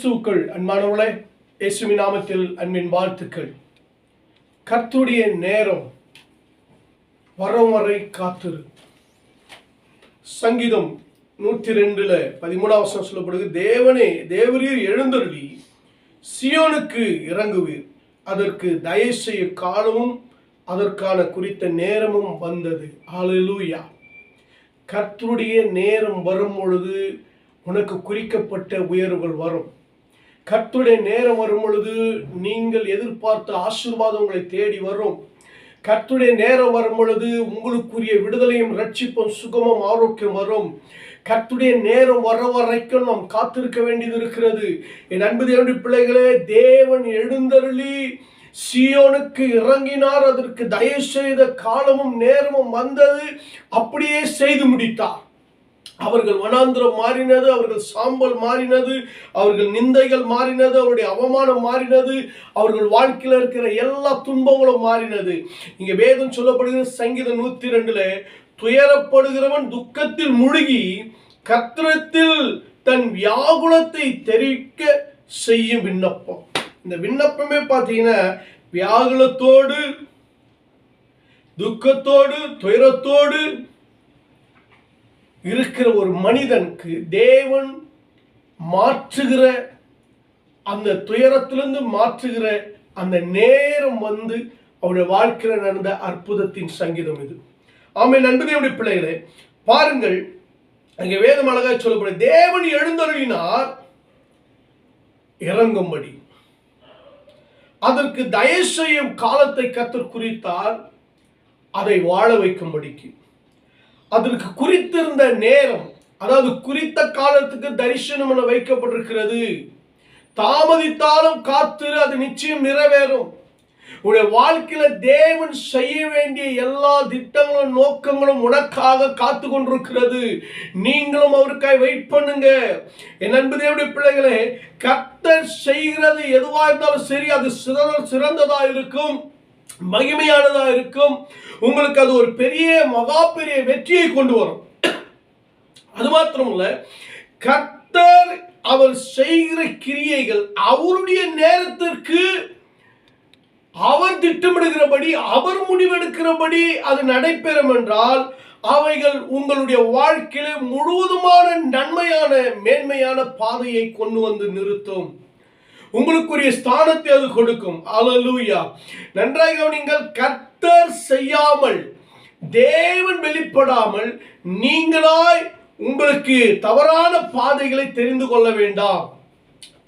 கிறிஸ்துக்கள் அன்பானவர்களே இயேசுமி நாமத்தில் அன்பின் வாழ்த்துக்கள். கர்த்துடைய நேரம் வரும் வரை காத்திரு. சங்கீதம் நூற்றி ரெண்டுல பதிமூணாவது சொல்லப்படுது தேவனே தேவரீர் எழுந்தருளி சியோனுக்கு இறங்குவீர். அதற்கு தயவு செய்ய காலமும் அதற்கான குறித்த நேரமும் வந்தது. ஹalleluya கர்த்தருடைய நேரம் வரும் பொழுது உனக்கு குறிக்கப்பட்ட உயர்வுகள் வரும். கர்த்துடைய நேரம் வரும் பொழுது நீங்கள் எதிர்பார்த்த ஆசீர்வாதம் உங்களை தேடி வரும். கர்த்துடைய நேரம் வரும் பொழுது உங்களுக்குரிய விடுதலையும் ரட்சிப்பும் சுகமும் ஆரோக்கியம் வரும். கர்த்துடைய நேரம் வர வரைக்கும் நாம் காத்திருக்க வேண்டியது இருக்கிறது. என் அன்பு தேவனுடைய பிள்ளைகளே தேவன் எழுந்தருளி சியோனுக்கு இறங்கினார். அதற்கு தயவு செய்த காலமும் நேரமும் வந்தது. அப்படியே செய்து முடித்தார். அவர்கள் வனாந்திரம் மாறினது அவர்கள் சாம்பல் மாறினது அவர்கள் நிந்தைகள் மாறினது அவருடைய அவமானம் மாறினது அவர்கள் வாழ்க்கையில் இருக்கிற எல்லா துன்பங்களும் மாறினது. இங்கே வேதம் சொல்லப்படுகிறது சங்கீதம் நூற்றி ரெண்டுல துயரப்படுகிறவன் துக்கத்தில் முழுகி கத்திரத்தில் தன் வியாகுலத்தை தெரிவிக்க செய்யும் விண்ணப்பம். இந்த விண்ணப்பமே பார்த்தீங்கன்னா வியாகுலத்தோடு துக்கத்தோடு துயரத்தோடு இருக்கிற ஒரு மனிதனுக்கு தேவன் மாற்றுகிற அந்த துயரத்திலிருந்து மாற்றுகிற அந்த நேரம் வந்து அவருடைய வாழ்க்கையில் நடந்த அற்புதத்தின் சங்கீதம் இது. ஆமை நண்பனையுடைய பிள்ளைகளே பாருங்கள். அங்கே வேதம் அழகாக சொல்லப்படும். தேவன் எழுந்தருளினார் இறங்கும்படி. அதற்கு தயவு செய்யும் காலத்தை கத்தர் குறித்தார். அதை வாழ வைக்கும்படிக்கு. அதற்கு குறித்திருந்த நேரம் அதாவது குறித்த காலத்துக்கு தரிசனம் என வைக்கப்பட்டிருக்கிறது. தாமதித்தாலும் காத்திரு அது நிச்சயம் நிறைவேறும். உடைய வாழ்க்கையில தேவன் செய்ய வேண்டிய எல்லா திட்டங்களும் நோக்கங்களும் உனக்காக காத்து கொண்டிருக்கிறது. நீங்களும் அவருக்காய் வெயிட் பண்ணுங்க. என் அன்பு தேவனுடைய பிள்ளைகளே கத்தர் செய்கிறது எதுவாக இருந்தாலும் சரி அது சிறந்த சிறந்ததா இருக்கும். மகிமையானதா இருக்கும். உங்களுக்கு அது ஒரு பெரிய மகா பெரிய வெற்றியை கொண்டு வரும். அது மாத்திரமல்ல கர்த்தர் அவர் செய்கிற கிரியைகள் அவருடைய நேரத்திற்கு அவர் திட்டமிடுகிறபடி அவர் முடிவெடுக்கிறபடி அது நடைபெறும் என்றால் அவைகள் உங்களுடைய வாழ்க்கையில முழுவதுமான நன்மையான மேன்மையான பாதையை கொண்டு வந்து நிறுத்தும். உங்களுக்குரிய ஸ்தானத்தை அது கொடுக்கும். அலலூயா நன்றாக கவனிங்கள் கத்தர் செய்யாமல் தேவன் வெளிப்படாமல் நீங்களாய் உங்களுக்கு தவறான பாதைகளை தெரிந்து கொள்ள வேண்டாம்.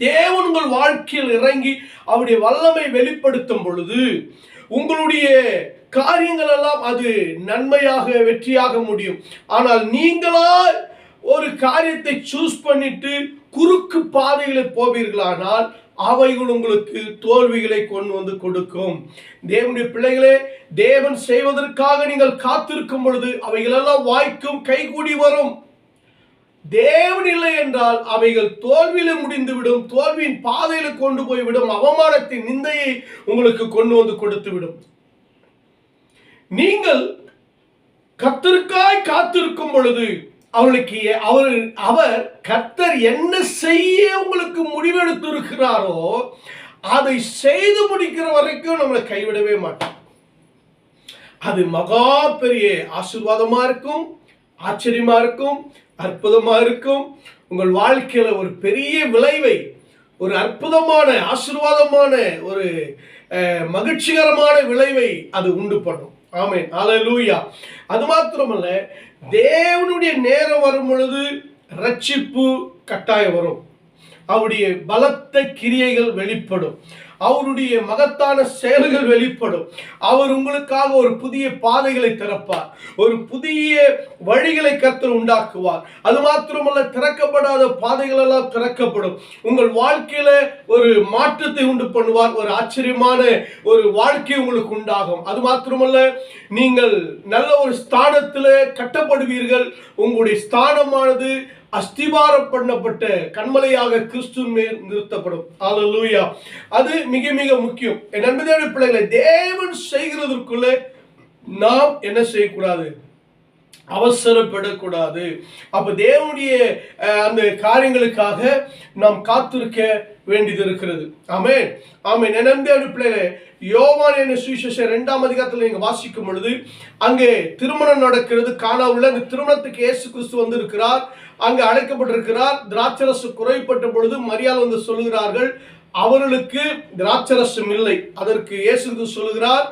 தேவன் உங்கள் வாழ்க்கையில் இறங்கி அவருடைய வல்லமை வெளிப்படுத்தும் பொழுது உங்களுடைய காரியங்கள் எல்லாம் அது நன்மையாக வெற்றியாக முடியும். ஆனால் நீங்களா ஒரு காரியத்தை சூஸ் பண்ணிட்டு குறுக்கு பாதைகளை போவீர்களானால் அவைகள் உங்களுக்கு தோல்விகளை கொண்டு வந்து கொடுக்கும். தேவனுடைய பிள்ளைகளே தேவன் செய்வதற்காக நீங்கள் காத்திருக்கும் பொழுது அவைகளெல்லாம் வாய்க்கும் கைகூடி வரும். தேவன் இல்லை என்றால் அவைகள் தோல்வியில முடிந்துவிடும் தோல்வியின் பாதையில கொண்டு போய்விடும் அவமானத்தின் நிந்தையை உங்களுக்கு கொண்டு வந்து கொடுத்து விடும் நீங்கள் கத்திற்காய் காத்திருக்கும் பொழுது அவளுக்கு அவர் அவர் கர்த்தர் என்ன செய்ய உங்களுக்கு முடிவெடுத்திருக்கிறாரோ அதை செய்து முடிக்கிற வரைக்கும் நம்மளை கைவிடவே மாட்டோம் அது மகா பெரிய ஆசிர்வாதமா இருக்கும் ஆச்சரியமா இருக்கும் அற்புதமா இருக்கும். உங்கள் வாழ்க்கையில ஒரு பெரிய விளைவை ஒரு அற்புதமான ஆசீர்வாதமான ஒரு மகிழ்ச்சிகரமான விளைவை அது உண்டு பண்ணும். ஆமென். லூயா அது மாத்திரமல்ல தேவனுடைய நேரம் வரும் பொழுது ரட்சிப்பு கட்டாயம் வரும். அவருடைய பலத்த கிரியைகள் வெளிப்படும். அவருடைய மகத்தான செயல்கள் வெளிப்படும். அவர் உங்களுக்காக ஒரு புதிய பாதைகளை திறப்பார். ஒரு புதிய வழிகளை கத்தர் உண்டாக்குவார். அது மாத்திரமல்ல திறக்கப்படாத பாதைகள் எல்லாம் திறக்கப்படும். உங்கள் வாழ்க்கையில ஒரு மாற்றத்தை உண்டு பண்ணுவார். ஒரு ஆச்சரியமான ஒரு வாழ்க்கை உங்களுக்கு உண்டாகும். அது மாத்திரமல்ல நீங்கள் நல்ல ஒரு ஸ்தானத்தில் கட்டப்படுவீர்கள். உங்களுடைய ஸ்தானமானது அஸ்திபாரம் பண்ணப்பட்ட கண்மலையாக கிறிஸ்து மேல் நிறுத்தப்படும். ஹalleluya அது மிக மிக முக்கியம். என் நண்பதேவ பிள்ளைகளை தேவன் செய்கிறதற்குள்ள நாம் என்ன செய்யக்கூடாது? அவசரப்படக்கூடாது. அப்ப தேவனுடைய அந்த காரியங்களுக்காக நாம் காத்திருக்க வேண்டியது இருக்கிறது. ஆமே ஆமே எனந்த அடிப்படையில யோவான் என்ன சுவிசேஷ இரண்டாம் அதிகாரத்தில் நீங்க வாசிக்கும் பொழுது அங்கே திருமணம் நடக்கிறது. காணாவுள்ள அந்த திருமணத்துக்கு இயேசு கிறிஸ்து வந்திருக்கிறார். அங்கு அழைக்கப்பட்டிருக்கிறார். திராட்சரசு குறைப்பட்ட பொழுது மரியாதை வந்து சொல்லுகிறார்கள் அவர்களுக்கு திராட்சரசம் இல்லை. அதற்கு இயேசு சொல்லுகிறார்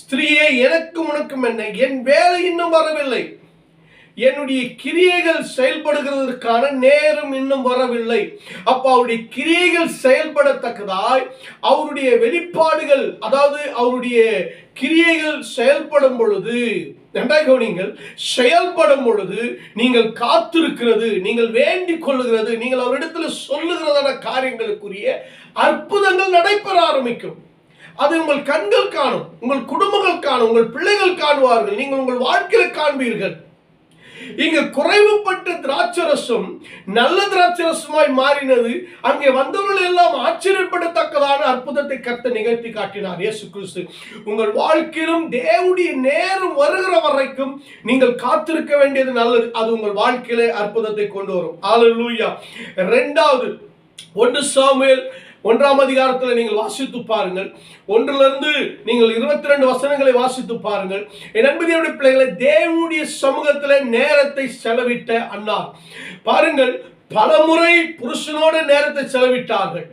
ஸ்திரீயே எனக்கும் உனக்கும் என்ன? என் வேலை இன்னும் வரவில்லை. என்னுடைய கிரியைகள் செயல்படுகிறதற்கான நேரம் இன்னும் வரவில்லை. அப்போ அவருடைய கிரியைகள் செயல்படத்தக்கதாய் அவருடைய வெளிப்பாடுகள் அதாவது அவருடைய கிரியைகள் செயல்படும் பொழுது நன்றாய் கவனிங்கள் செயல்படும் பொழுது நீங்கள் காத்திருக்கிறது நீங்கள் வேண்டிக் கொள்ளுகிறது நீங்கள் அவரிடத்தில் சொல்லுகிறதான காரியங்களுக்குரிய அற்புதங்கள் நடைபெற ஆரம்பிக்கும். அது உங்கள் கண்கள் காணும் உங்கள் குடும்பங்கள் காணும் உங்கள் பிள்ளைகள் காணுவார்கள் நீங்கள் உங்கள் வாழ்க்கையில் காண்பீர்கள். இங்க குறைவுபட்ட திராட்சரசம் நல்ல திராட்சரசமாய் மாறினது. அங்கே வந்தவர்கள் எல்லாம் ஆச்சரியப்படத்தக்கதான அற்புதத்தை கத்த நிகழ்த்தி காட்டினார் இயேசு கிறிஸ்து. உங்கள் வாழ்க்கையிலும் தேவடி நேரம் வருகிற வரைக்கும் நீங்கள் காத்திருக்க வேண்டியது நல்லது. அது உங்கள் வாழ்க்கையிலே அற்புதத்தை கொண்டு வரும். ஆலூயா ரெண்டாவது ஒன்று சாமுவேல் ஒன்றாம் அதிகாரத்தில் நீங்கள் வாசித்து பாருங்கள். ஒன்றிலிருந்து நீங்கள் இருபத்தி ரெண்டு வசனங்களை வாசித்து பாருங்கள். என் அன்பதியுடைய பிள்ளைகளை தேவனுடைய சமூகத்தில் நேரத்தை செலவிட்ட அண்ணா பாருங்கள் பலமுறை புருஷனோட நேரத்தை செலவிட்டார்கள்.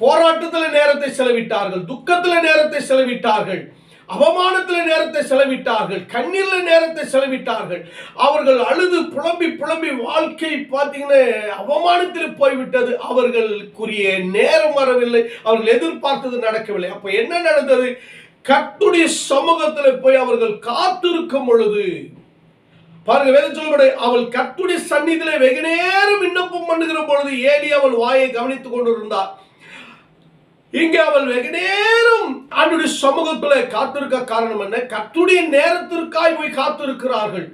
போராட்டத்தில் நேரத்தை செலவிட்டார்கள். துக்கத்தில் நேரத்தை செலவிட்டார்கள். அவமானத்தில் நேரத்தை செலவிட்டார்கள் கண்ணீரில் நேரத்தை செலவிட்டார்கள். அவர்கள் அழுது புலம்பி புலம்பி வாழ்க்கை பார்த்தீங்கன்னா அவமானத்தில் போய்விட்டது. அவர்களுக்குரிய நேரம் வரவில்லை. அவர்கள் எதிர்பார்த்தது நடக்கவில்லை. அப்போ என்ன நடந்தது? கத்துடைய சமூகத்தில் போய் அவர்கள் காத்திருக்கும் பொழுது பாருங்க வேதம் சொல்லக்கூடிய அவள் கத்துடைய சந்நிதியிலே வெகு நேரம் விண்ணப்பம் பண்ணுகிற பொழுது ஏலி அவள் வாயை கவனித்துக் கொண்டிருந்தார் இங்கே அவள் வெகு நேரம் ஆண்டுடைய சமூகத்துல காத்திருக்க காரணம் என்ன? கத்துடைய நேரத்திற்காய் போய் காத்திருக்கிறார்கள்.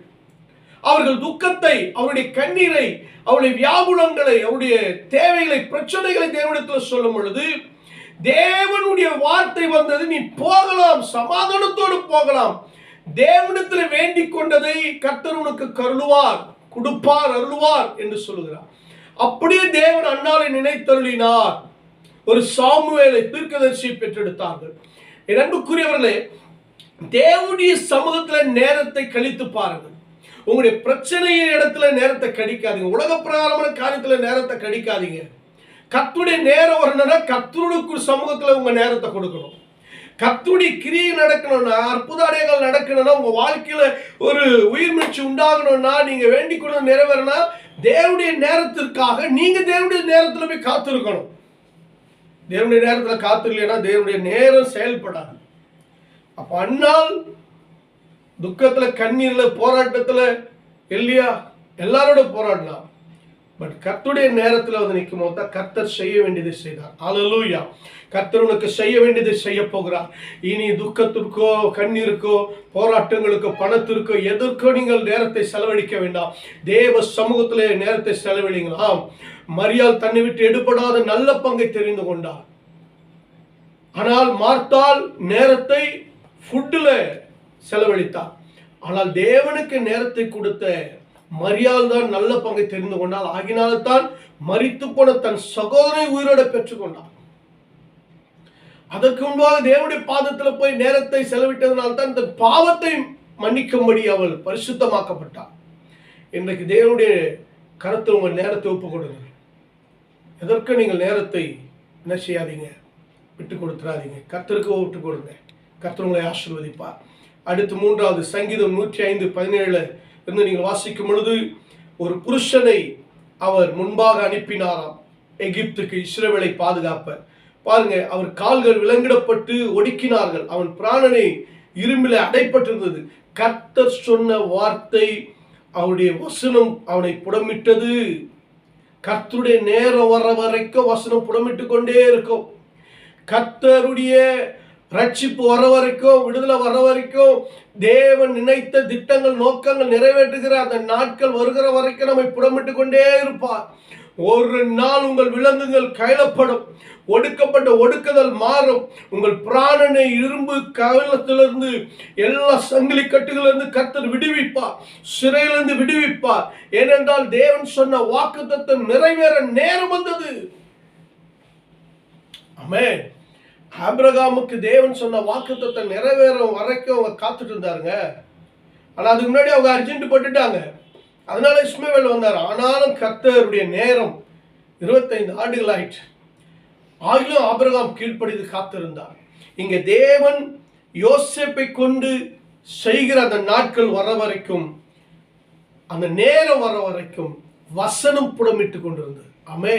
அவர்கள் துக்கத்தை அவருடைய கண்ணீரை அவருடைய வியாபுலங்களை அவருடைய தேவைகளை பிரச்சனைகளை தேவனிடத்தில் சொல்லும் பொழுது தேவனுடைய வார்த்தை வந்தது நீ போகலாம் சமாதானத்தோடு போகலாம். தேவனிடத்தில் வேண்டிக் கொண்டதை கர்த்தர் உனக்கு கருளுவார் கொடுப்பார் அருளுவார் என்று சொல்லுகிறார். அப்படியே தேவன் அண்ணாலை நினைத்தருளினார். ஒரு சாமுவேலை தீர்க்கதரிசியை பெற்றெடுத்தார்கள். அன்புக்குரியவர்களே தேவனுடைய சமூகத்தில் நேரத்தை கழித்து பாருங்கள். உங்களுடைய பிரச்சனையின் இடத்துல நேரத்தை கடிக்காதீங்க உலக பிரகாரமான காரியத்தில் நேரத்தை கடிக்காதீங்க கத்துடைய நேரம் வரணும்னா கத்தருடைய சமூகத்தில் உங்க நேரத்தை கொடுக்கணும். கத்துடைய கிரியை நடக்கணும்னா அற்புத அடையங்கள் நடக்கணும்னா உங்க வாழ்க்கையில ஒரு உயிர் மீட்சி உண்டாகணும்னா நீங்க வேண்டிக் கொண்டு நிறைவேறினா தேவனுடைய நேரத்திற்காக நீங்க தேவனுடைய நேரத்துல போய் காத்திருக்கணும். தேவனுடைய நேரத்தில் காத்து இல்லைன்னா தேவனுடைய நேரம் செயல்படாது. அப்ப அண்ணால் துக்கத்துல கண்ணீர்ல போராட்டத்துல இல்லையா? எல்லாரோட போராடலாம். பட் கர்த்துடைய நேரத்தில் வந்து நிற்கும் போது தான் கர்த்தர் செய்ய வேண்டியதை செய்தார். அலலூயா கர்த்தர் உனக்கு செய்ய வேண்டியதை செய்ய போகிறார். இனி துக்கத்திற்கோ கண்ணீருக்கோ போராட்டங்களுக்கோ பணத்திற்கோ எதற்கோ நீங்கள் நேரத்தை செலவழிக்க வேண்டாம். தேவ சமூகத்திலே நேரத்தை செலவழிங்களாம் மரியால் தன்னை விட்டு எடுபடாத நல்ல பங்கை தெரிந்து கொண்டார். ஆனால் மார்த்தால் நேரத்தை ஃபுட்டில் செலவழித்தார். ஆனால் தேவனுக்கு நேரத்தை கொடுத்த மரியாள் தான் நல்ல பங்கை தெரிந்து கொண்டால் ஆகினால்தான் மறித்து போன தன் சகோதரை உயிரோட பெற்றுக்கொண்டார் அதற்கு முன்பாக தேவனுடைய பாதத்தில் போய் நேரத்தை செலவிட்டதனால் தான் தன் பாவத்தை மன்னிக்கும்படி அவள் பரிசுத்தமாக்கப்பட்டார் இன்றைக்கு தேவனுடைய கருத்தில் உங்கள் நேரத்தை ஒப்பு கொடுங்க எதற்கு நீங்கள் நேரத்தை என்ன செய்யாதீங்க? விட்டு கொடுத்துறாதீங்க. கர்த்தருக்கு விட்டு கொடுங்க. கர்த்தர் உங்களை ஆசிர்வதிப்பார். அடுத்து மூன்றாவது சங்கீதம் நூற்றி ஐந்து பதினேழுல இருந்து நீங்கள் வாசிக்கும் பொழுது ஒரு புருஷனை அவர் முன்பாக அனுப்பினாராம். எகிப்துக்கு இஸ்ரவேலை பாதுகாப்ப. பாருங்க அவர் கால்கள் விலங்கிடப்பட்டு ஒடுக்கினார்கள். அவன் பிராணனை இரும்பில் அடைப்பட்டிருந்தது. கர்த்தர் சொன்ன வார்த்தை அவருடைய வசனம் அவனை புடமிட்டது. கர்த்தருடைய நேரம் வர வரைக்கும் வசனம் புடமிட்டு கொண்டே இருக்கும். கர்த்தருடைய ரட்சிப்பு வர வரைக்கும் விடுதலை வர வரைக்கும் தேவன் நினைத்த திட்டங்கள் நோக்கங்கள் நிறைவேற்றுகிற அந்த நாட்கள் வருகிற வரைக்கும் நம்மை புடமிட்டு கொண்டே இருப்பார். ஒரு நாள் உங்கள் விலங்குகள் கைலப்படும் ஒடுக்கப்பட்ட ஒடுக்குதல் மாறும். உங்கள் பிராணனை இரும்பு கவலத்திலிருந்து எல்லா சங்கிலி கட்டுகளிலிருந்து கர்த்தர் விடுவிப்பார் சிறையிலிருந்து விடுவிப்பார். ஏனென்றால் தேவன் சொன்ன வாக்குத்தத்தம் நிறைவேற நேரம் வந்தது. அமேன் ஆபிரகாமுக்கு தேவன் சொன்ன வாக்குத்தத்தை நிறைவேறும் வரைக்கும் அவங்க காத்துட்டு இருந்தாருங்க. ஆனால் அதுக்கு முன்னாடி அவங்க அர்ஜென்ட் போட்டுட்டாங்க. அதனால இஸ்மவேல் வந்தார். ஆனாலும் கர்த்தருடைய நேரம் இருபத்தைந்து ஆண்டுகள் ஆயிற்று. ஆகிலும் ஆபிரகாம் கீழ்ப்படிந்து காத்திருந்தார். இங்கே தேவன் யோசிப்பை கொண்டு செய்கிற அந்த நாட்கள் வர வரைக்கும் அந்த நேரம் வர வரைக்கும் வசனம் புடமிட்டு கொண்டிருந்தது. அமே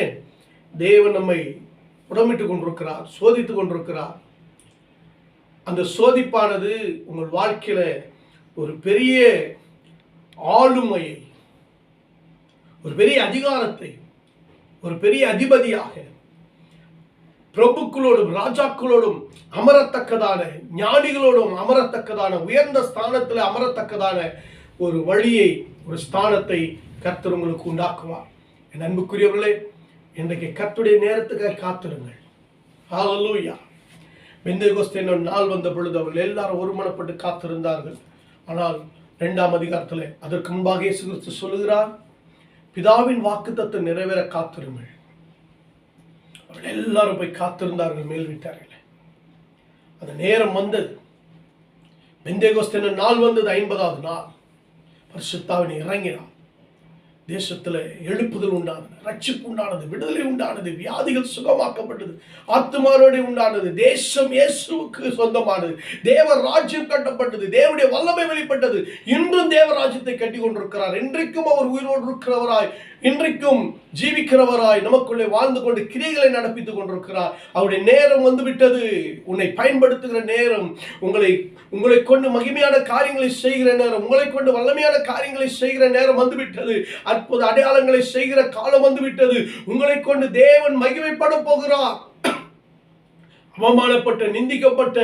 தேவன் நம்மை புடமிட்டு கொண்டிருக்கிறார் சோதித்து கொண்டிருக்கிறார். அந்த சோதிப்பானது உங்கள் வாழ்க்கையில ஒரு பெரிய ஆளுமையை ஒரு பெரிய அதிகாரத்தை ஒரு பெரிய அதிபதியாக பிரபுக்களோடும் ராஜாக்களோடும் அமரத்தக்கதான ஞானிகளோடும் அமரத்தக்கதான உயர்ந்த ஸ்தானத்தில் அமரத்தக்கதான ஒரு வழியை ஒரு ஸ்தானத்தை கர்த்தர் உங்களுக்கு உண்டாக்குவார். என் அன்புக்குரியவர்களே இன்றைக்கு கத்துடைய நேரத்துக்காக காத்திருங்கள். ஹாலலூயா பெந்தேகோஸ்தே என்னும் நாள் வந்த பொழுது அவர்கள் எல்லாரும் ஒருமனப்பட்டு காத்திருந்தார்கள். ஆனால் ரெண்டாம் அதிகாரத்தில் அதற்கு முன்பாக இயேசு கிறிஸ்து சொல்லுகிறார் பிதாவின் வாக்குத்தத்தை நிறைவேற காத்திருங்கள். அவர்கள் எல்லாரும் போய் காத்திருந்தார்கள் மேல் வீட்டார்கள் அந்த நேரம் வந்தது. பெந்தேகோஸ்தே நாள் வந்தது ஐம்பதாவது நாள். பரிசுத்தாவின் இறங்கினார். தேசத்தில் எழுப்புதல் உண்டானது ரட்சிப்பு உண்டானது விடுதலை உண்டானது வியாதிகள் சுகமாக்கப்பட்டது ஆத்துமாரோடு உண்டானது தேசம் இயேசுக்கு சொந்தமானது தேவ ராஜ்யம் கட்டப்பட்டது தேவனுடைய வல்லமை வெளிப்பட்டது. இன்றும் தேவ ராஜ்யத்தை கட்டி கொண்டிருக்கிறார் இன்றைக்கும் அவர் உயிரோடு இருக்கிறவராய் இன்றைக்கும் ஜீவிக்கிறவராய் நமக்குள்ளே வாழ்ந்து கொண்டு கிரிகளை நடப்பித்துக் கொண்டிருக்கிறார். அவருடைய நேரம் வந்து விட்டது உன்னை பயன்படுத்துகிற நேரம். உங்களை உங்களை கொண்டு மகிமையான காரியங்களை செய்கிற நேரம். உங்களை கொண்டு வல்லமையான காரியங்களை செய்கிற நேரம் வந்து விட்டது அற்புத அடையாளங்களை செய்கிற காலம் வந்து விட்டது உங்களை கொண்டு தேவன் மகிமைப்பட போகிறார். அவமானப்பட்ட நிந்திக்கப்பட்ட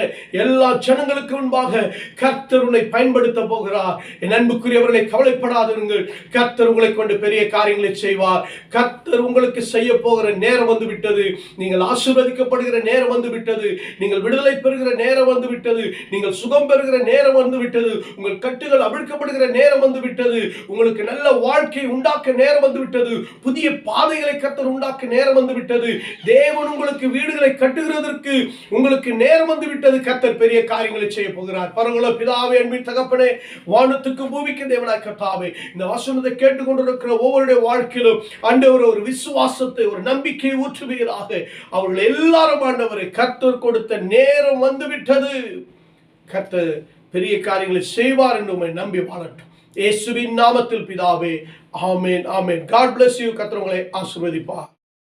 எல்லா ஜனங்களுக்கு முன்பாக கர்த்தர் உன்னை பயன்படுத்த போகிறார். என் அன்புக்குரியவர்களை கவலைப்படாதிருங்கள். கர்த்தர் உங்களை கொண்டு பெரிய காரியங்களை செய்வார். கர்த்தர் உங்களுக்கு செய்ய போகிற நேரம் வந்து விட்டது நீங்கள் ஆசீர்வதிக்கப்படுகிற நேரம் வந்து விட்டது நீங்கள் விடுதலை பெறுகிற நேரம் வந்து விட்டது நீங்கள் சுகம் பெறுகிற நேரம் வந்து விட்டது உங்கள் கட்டுகள் அவிழ்க்கப்படுகிற நேரம் வந்து விட்டது உங்களுக்கு நல்ல வாழ்க்கை உண்டாக்க நேரம் வந்து விட்டது புதிய பாதைகளை கர்த்தர் உண்டாக்க நேரம் வந்து விட்டது தேவன் உங்களுக்கு வீடுகளை கட்டுகிறதற்கு உங்களுக்கு நேரம் வந்து விட்டது கத்தர் பெரிய காரியங்களை செய்ய போகிறார். பரவல பிதாவே அன்பின் தகப்பனே வானத்துக்கு பூமிக்கு தேவனாய் கத்தாவே இந்த வசனத்தை கேட்டுக்கொண்டிருக்கிற ஒவ்வொருடைய வாழ்க்கையிலும் ஆண்டவர் ஒரு விசுவாசத்தை ஒரு நம்பிக்கையை ஊற்றுவீராக. அவர்கள் எல்லாரும் ஆண்டவரை கத்தர் கொடுத்த நேரம் வந்து விட்டது கர்த்தர் பெரிய காரியங்களை செய்வார் என்று உண்மை நம்பி வாழட்டும். இயேசுவின் நாமத்தில் பிதாவே ஆமேன் ஆமேன். காட் பிளஸ் யூ கத்திரவங்களை ஆசிர்வதிப்பா